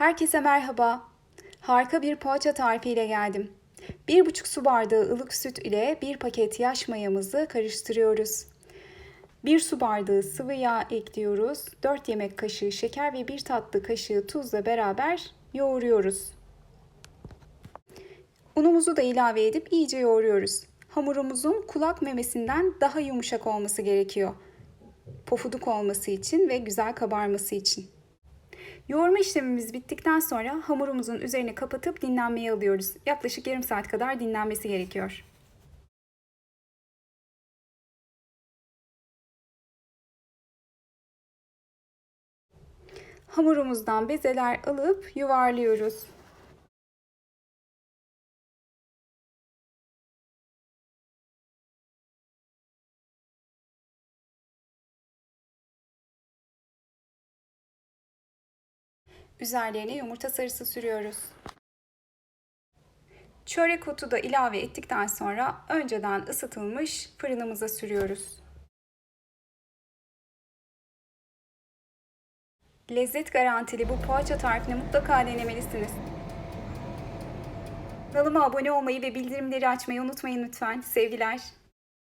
Herkese merhaba. Harika bir poğaça tarifiyle geldim. 1,5 su bardağı ılık süt ile 1 paket yaş mayamızı karıştırıyoruz. 1 su bardağı sıvı yağ ekliyoruz. 4 yemek kaşığı şeker ve 1 tatlı kaşığı tuzla beraber yoğuruyoruz. Unumuzu da ilave edip iyice yoğuruyoruz. Hamurumuzun kulak memesinden daha yumuşak olması gerekiyor. Pofuduk olması için ve güzel kabarması için. Yoğurma işlemimiz bittikten sonra hamurumuzun üzerini kapatıp dinlenmeye alıyoruz. Yaklaşık yarım saat kadar dinlenmesi gerekiyor. Hamurumuzdan bezeler alıp yuvarlıyoruz. Üzerlerine yumurta sarısı sürüyoruz. Çörek otu da ilave ettikten sonra önceden ısıtılmış fırınımıza sürüyoruz. Lezzet garantili bu poğaça tarifini mutlaka denemelisiniz. Kanalıma abone olmayı ve bildirimleri açmayı unutmayın lütfen. Sevgiler.